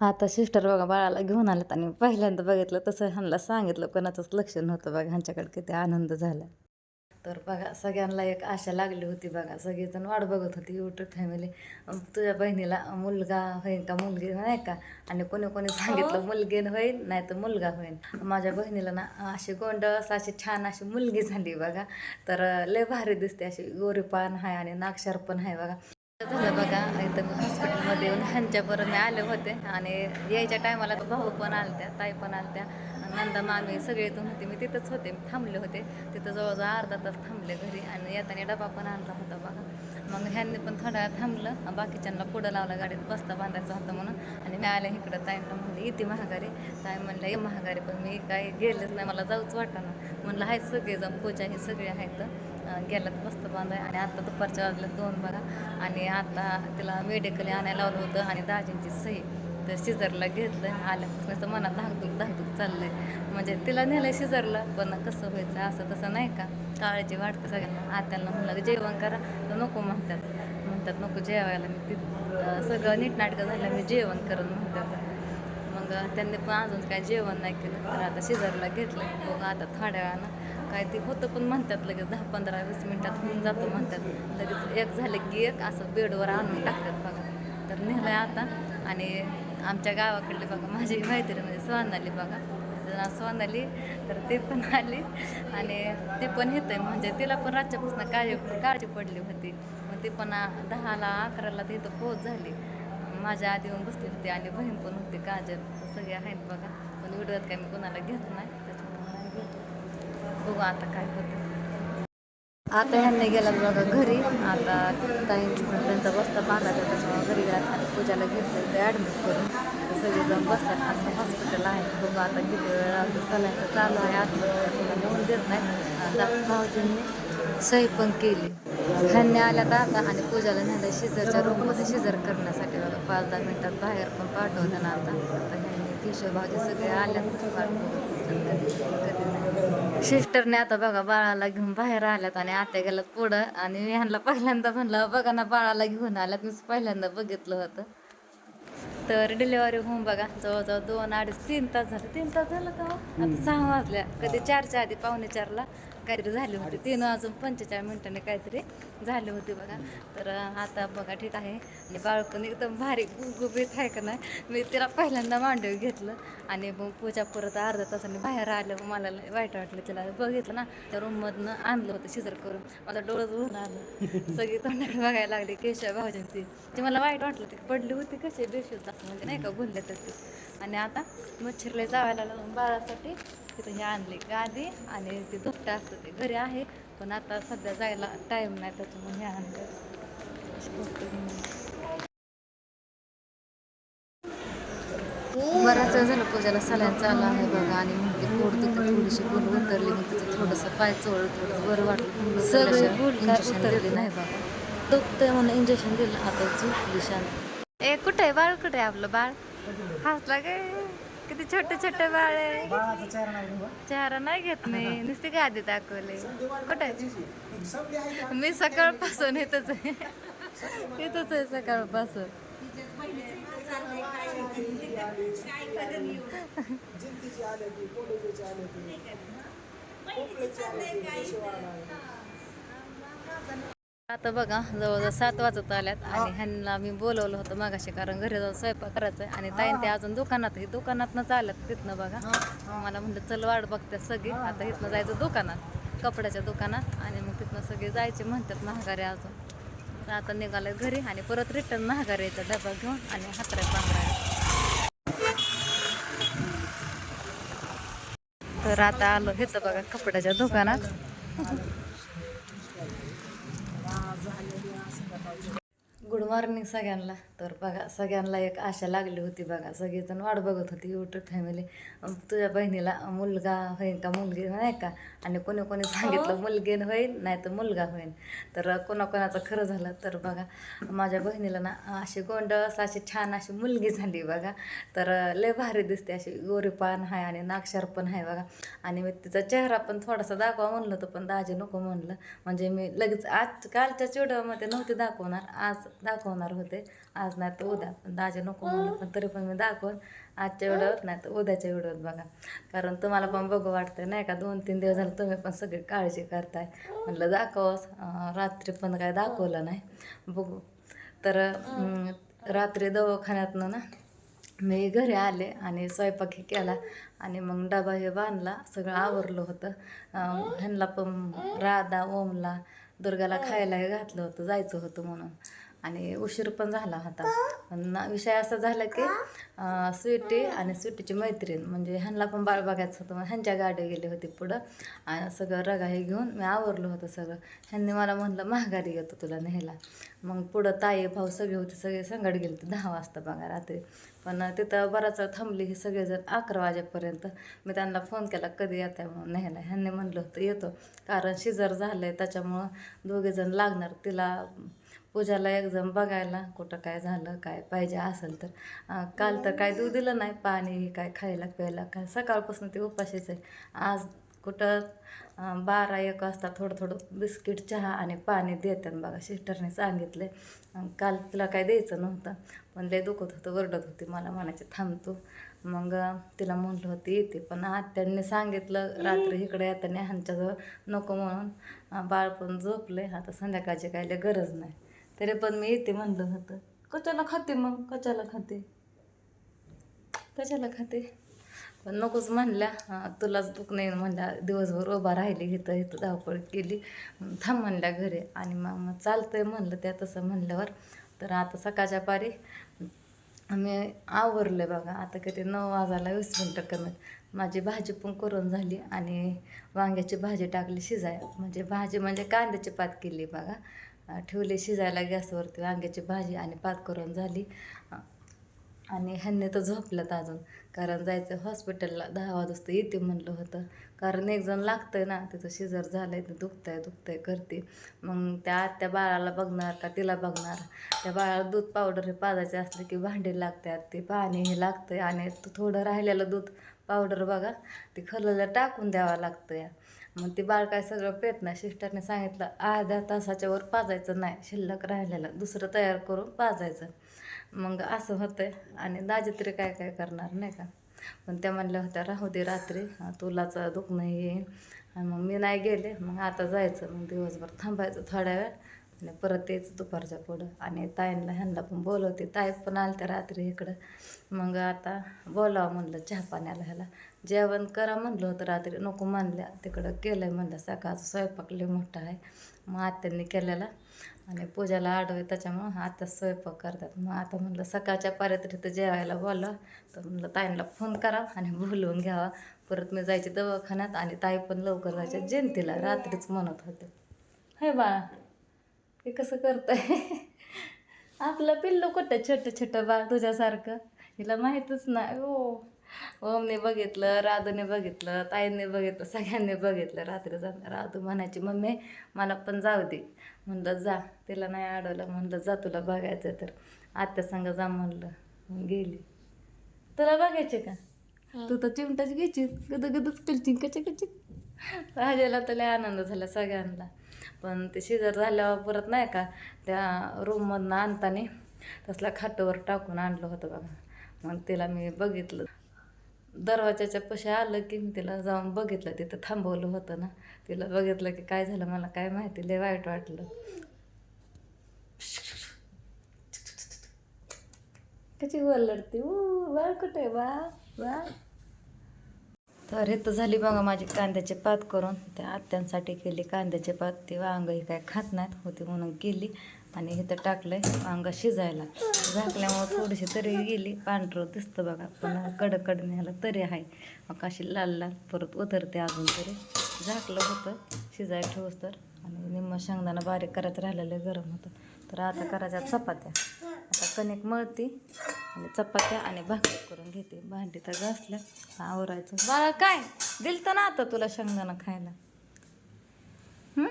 आता सिस्टर बघा बाळाला घेऊन आल्यात आणि पहिल्यांदा बघितलं तसं ह्यांना सांगितलं कोणाचंच लक्ष नव्हतं बघा ह्यांच्याकडे किती आनंद झाला. तर बघा सगळ्यांना एक आशा लागली होती बघा सगळेजण वाट बघत होती युट्यूब फॅमिली तुझ्या बहिणीला मुलगा होईन का मुलगी नाही का? आणि कोणी कोणी सांगितलं मुलगी होईन नाही तर मुलगा होईन. माझ्या बहिणीला ना अशी गोंडस अशी छान अशी मुलगी झाली बघा. तर लय भारी दिसते अशी गोरीपान आहे आणि नाक्षार पण आहे बघा. झालं बघा इथं हॉस्पिटलमध्ये येऊन ह्यांच्याबरोबर मी आले होते. आणि यायच्या टायमाला भाऊ पण आलत्या ताई पण आलत्या. नंदा मामी सगळे इथून होते. मी तिथंच होते मी थांबले होते. तिथं जवळजवळ अर्धा तास थांबले घरी. आणि येताना डबा पण आणला होता बघा. मग ह्यांनी पण थोडा थांबलं. बाकीच्यांना पुढं लावलं गाडीत. बसता बांधायचा होता म्हणून. आणि मी आले इकडं. ताईंना म्हणलं येते महागारी. ताई म्हणलं ये महागारी पण मी काही गेलेच नाही. मला जाऊच वाटाणं म्हणलं आहेत सगळे जण पूजा हे सगळे आहेत गेलात मस्त बांधाय आणि आता दुपारच्या वाजल्या दोन बघा. आणि आता तिला मेडिकल आणायला लावलं होतं आणि दाजींची सही. तर शिजरला घेतलं आल्यापासून तर मनात धाकधूक धाकधूक चाललंय. म्हणजे तिला नेलं शिजरला पण कसं व्हायचं असं तसं नाही का? काळजी वाटतं सगळ्यांना. आत्याला म्हणलं जेवण करा. तर नको म्हणतात. म्हणतात नको जेवायला. मी ती सगळं नीटनाटकं झालं मी जेवण करत म्हणतात. मग त्यांनी पण अजून काय जेवण नाही केलं. तर आता शिजरला घेतलं बघा आता थोड्या वेळानं काय ते होतं पण म्हणतात लगेच दहा पंधरा वीस मिनटात होऊन जातं म्हणतात. लगेच एक झालं की एक असं बेडवर आणून टाकतात बघा. तर नेलं आता आणि आमच्या गावाकडले बघा माझी मैत्रीण म्हणजे सोनाली बघा. तिचं नाव सोनाली तर ते पण आली. आणि ते पण येतं म्हणजे तिला पण रातच्यापासून काळजी काळजी पडली होती. मग ते पण दहाला अकराला ते इथं पोच झाली. माझ्या आधी येऊन बसली होती आणि बहीण पण होती काजल सगळे आहेत बघा. पण व्हिडिओत काय मी कोणाला घेत नाही. तर बघू आता काय होतं. आता ह्यांनी गेला बघा घरी. आता ताईंचा त्यांचा बसता बांधायचा त्याच्यामुळे घरी गेला आणि पूजाला घेतलं ते ॲडमिट करून. तर सगळेजण बसतात असं हॉस्पिटल आहे. बघू आता किती वेळ लागतो सलाईन चालू आहे. आतमध्ये नेऊन देत नाही. आता भाऊजींनी सही पण केली. ह्यांनी आल्या आता आणि पूजाला नेलं शिजरच्या रूममध्ये शिजर करण्यासाठी बघा. पाच दहा मिनटात बाहेर पण पाठवतं आता. आता ह्यांनी किशोर भाऊजी सगळे आल्यात. सिस्टरने आता बघा बाळाला घेऊन बाहेर आल्यात आणि आत्या गेल्यात पुढं. आणि मी ह्यांना पहिल्यांदा म्हणलं बघा ना बाळाला घेऊन आल्यात. मी पहिल्यांदा बघितलं होतं. तर डिलेवरी होऊन बघा जवळजवळ दोन अडीच तीन तास झाले. तीन तास झालं का हो? आता सहा वाजल्या. कधी चारच्या आधी पावणे चारला. काहीतरी झाली होती. तीन वाजून पंचेचाळीस मिनिटांनी काहीतरी झाली होती बघा. तर आता बघा ठीक आहे. आणि बाळ पण एकदम भारी गुबगुबीत आहे का नाही? मी तिला पहिल्यांदा मांडव घेतलं आणि मग पूजा परत अर्ध्या तासाने बाहेर आलं. मग मला वाईट वाटलं तिला. बघितलं ना त्या रूममधनं आणलं होतं शिजर करून. मला डोळंच भरून आलं. सगळी तोंडाकडे बघायला लागली केशव भाऊजांची. ती मला वाईट वाटलं ती पडली होती कशी बेशुद्ध. म्हणजे नाही का बोलले तर ती. आणि आता मच्छरला जायला लावून बाळासाठी तिथं हे आणले गादी आणि ते दुपटं असतं ते घरी आहे. पण आता सध्या जायला टाईम नाही त्याच्यामुळे हे आणलं. बराच वेळ झालं पूजाला सलाईन चालू आहे बघा आणि म्हणते पोट दुखते थोडीशी बोल उतरली मग तिचं थोडंसं पाय चोळ थोडं बरं वाटलं सगळे इंजेक्शन दिले नाही बघा. दुखतंय म्हणून इंजेक्शन दिलं. आता झोपली शांत. ए कुठे आहे बाळ? कुठे आहे आपलं बाळ? हसला काय किती छोटे छोटे बाळ आहे. चेहरा नाही घेत मी. नुसती गादी दाखवले. कुठे आहे? मी सकाळपासून इथंच आहे. इथंच आहे सकाळपासून. आता बघा जवळजवळ सात वाजत आल्यात आणि ह्यांना मी बोलवलं होतं मागाशी कारण घरी जाऊन स्वयंपाक करायचा आहे आणि ताईन ते अजून दुकानात आहे दुकानातनं चालत तिथनं बघा. मला म्हणलं चल वाट बघते सगळी. आता इथनं जायचं दुकानात कपड्याच्या दुकानात आणि मग तिथनं सगळे जायचे म्हणतात महागारे अजून. तर आता निघाले घरी आणि परत रिटर्न महागारे यायचा डबा घेऊन आणि हातराय पांघराय. तर आता आलो हेच बघा कपड्याच्या दुकानात. गुड मॉर्निंग सगळ्यांना तर बघा सगळ्यांना एक आशा लागली होती बघा. सगळेजण वाट बघत होती युट्यूब फॅमिली तुझ्या बहिणीला मुलगा होईल का मुलगी नाही का? आणि कोणी कोणी सांगितलं मुलगी होईल नाही तर मुलगा होईल तर कोणाकोणाचं खरं झालं तर बघा माझ्या बहिणीला ना अशी गोंडस अशी छान अशी मुलगी झाली बघा. तर लय भारी दिसते अशी गोरीपान आहे आणि नाक्षर पण आहे बघा. आणि मी तिचा चेहरा पण थोडासा दाखवा म्हणलं होतं पण दाजी नको म्हणलं. म्हणजे मी लगेच आज कालच्या व्हिडिओमध्ये नव्हते दाखवणार आज दाखवणार होते. आज नाही तर उद्या. पण दाजा नको म्हणलं पण तरी पण मी दाखवून आजच्या व्हिडिओत नाही तर उद्याच्या व्हिडिओत बघा. कारण तुम्हाला पण बघू वाटतं नाही का दोन तीन दिवस झालं तुम्ही पण सगळी काळजी करताय. म्हणलं दाखवस रात्री पण काय दाखवलं नाही. बघू. तर रात्री दवाखान्यातनं ना मी घरी आले आणि स्वयंपाकही केला आणि मग डबा हे बांधला. सगळं आवरलं होतं. ह्यांना पण राधा ओमला दुर्गाला खायला हे घातलं होतं जायचं होतं म्हणून. आणि उशीर पण झाला होता. पण विषय असा झाला की स्वीटी आणि स्वीटीची मैत्रीण म्हणजे ह्यांना पण बाळ बघायचं होतं मग ह्यांच्या गाडी गेली होती पुढं. आणि सगळं रगा हे घेऊन मी आवरलो होतं सगळं. ह्यांनी मला म्हणलं महागारी येतो तुला न्यायला. मग पुढं ताई भाऊ सगळे होते सगळे संगड गेले होते दहा वाजता बघा रात्री. पण तिथं बराच वेळ थांबली ही सगळेजण अकरा वाजेपर्यंत. मी त्यांना फोन केला कधी येत आहे म्हणून? न्यायला. ह्यांनी म्हणलं होतं येतो. कारण शिजर झालं आहे त्याच्यामुळं दोघेजण लागणार. तिला पूजाला एकदम बघायला कुठं काय झालं काय पाहिजे असेल तर. काल तर काय दूध दिलं नाही पाणी काय खायला प्यायला काय सकाळपासून ते उपाशीच आहे. आज कुठं बारा एक वाजता थोडं थोडं बिस्किट चहा आणि पाणी देतात बघा सिस्टरने सांगितले. काल तिला काय द्यायचं नव्हतं पण लय दुखत होतं वरडत होती. मला म्हणायचे थांबतो मग तिला म्हणलं होती येते. पण आत्यांनी सांगितलं रात्री इकडे येताना ह्यांच्याजवळ नको म्हणून. बाळ पण झोपले आता संध्याकाळची काय लय गरज नाही. तरी पण मी येते म्हणलं होतं. कशाला खाते मग? कशाला खाते? कशाला खाते? पण नकोच म्हणल्या. तुलाच दुख नाही म्हणल्या. दिवसभर उभा राहिली इथं इथं धावपळ केली. थांब म्हणल्या घरी. आणि मग मग चालतंय म्हणलं त्या तसं म्हणल्यावर. तर आता सकाळच्या पारी आम्ही आवरले बघा. आता किती नऊ वाजायला वीस मिनटं कमी माझी भाजी पण करून झाली आणि वांग्याची भाजी टाकली शिजाय म्हणजे भाजी म्हणजे कांद्याची पात केली बघा. ठेवले शिजायला गॅसवरती वांग्याची भाजी आणि पात करून झाली. आणि ह्यांनी तर झोपल्यात अजून. कारण जायचं हॉस्पिटलला दहा वाजता येते म्हणलं होतं. कारण एक जण लागतंय ना तिचं शिजर झालंय ते दुखतंय दुखतंय करते. मग त्या त्या बाळाला बघणार का तिला बघणार? त्या बाळाला दूध पावडर हे पाजायचे असले की भांडी लागतात ते पाणी हे लागतंय. आणि थोडं राहिलेलं दूध पावडर बघा ते खरलेलं टाकून द्यावं लागतं या मग ते बाळ काय सगळं पेत नाही सांगितलं अर्ध्या तासाच्या वर पाजायचं नाही शिल्लक राहिलेलं दुसरं तयार करून पाजायचं. मग असं होतंय आणि दाजी तरी काय काय करणार नाही का? पण त्या म्हणल्या होत्या राहू दे रात्री तुलाच दुखणं येईन आणि मग मी नाही गेले मग आता जायचं मग दिवसभर थांबायचं थोड्या वेळ. आणि परत यायचं दुपारच्या पुढं. आणि ताईंना ह्यांना पण बोलवते ताई पण आल्या रात्री इकडं. मग आता बोलावं म्हणलं चहा पाण्याला ह्याला. जेवण करा म्हणलं होतं रात्री नको म्हणल्या. तिकडं केलं म्हणलं सकाळचं स्वयंपाक लय मोठा आहे. मग आत्यांनी केलेला. आणि पूजाला आडवे त्याच्यामुळं आता स्वयंपाक करतात. मग आता म्हणलं सकाळच्या पाऱ्यात जेवायला बोलवा. तर म्हणलं ताईंना फोन करा आणि बोलवून घ्यावा. परत मी जायचे दवाखान्यात आणि ताई पण लवकर जायच्या. जयंतीला रात्रीच म्हणत होते. हे बाळा हे कसं करतंय? आपलं पिल्लू कुठं? छोटं छोटं बाळ तुझ्यासारखं? हिला माहीतच नाही. हो. ओमने बघितलं राधूने बघितलं ताईने बघितलं सगळ्यांनी बघितलं रात्री जात राधू म्हणायची मम्मी मला पण जाऊ दे. म्हणलं जा. तिला नाही अडवलं म्हणलं जा तुला बघायचं तर. आत्या संग जा म्हणलं गेली. तुला बघायचे का? तू तर चिमटाच घ्यायची गद गदच करची कचे कचे राजाला तर लय आनंद झाला सगळ्यांना. पण ते शिजर झाल्यावर परत नाही का त्या रूममधनं आणताना तसला खाटावर टाकून आणलं होतं बघा. मग तिला मी बघितलं. दरवाजाच्या पशी आलं की मी तिला जाऊन बघितलं तिथं थांबवलं होतं ना. तिला बघितलं की काय झालं मला काय माहिती लय वाईट वाटलं. कशी ओरडते बाळ कुठे बा? बा? तर इथं झाली बघा माझी कांद्याचे पात करून. त्या आत्यांसाठी केली कांद्याचे पात. ती वांग ही काय खात नाहीत होती म्हणून केली. आणि इथं टाकलंय अंगा शिजायला. झाकल्यामुळं थोडीशी तरी गेली. पांढरं दिसतं बघा. पण कडक न्यायला तरी आहे. मग अशी लाल लाल परत उतरते अजून तरी. झाकलं होतं. शिजायला ठेवस तर. आणि निम्म शेंगदाणा बारीक करायचं राहिलेलं गरम होतं. तर आता करायच्या चपात्या. आता कणिक मळती आणि चपात्या आणि भाकरी करून घेते. भांडी तर घासल्या. आवरायचं. बाळा काय? दिलतं ना आता तुला शेंगदाणा खायला? हं?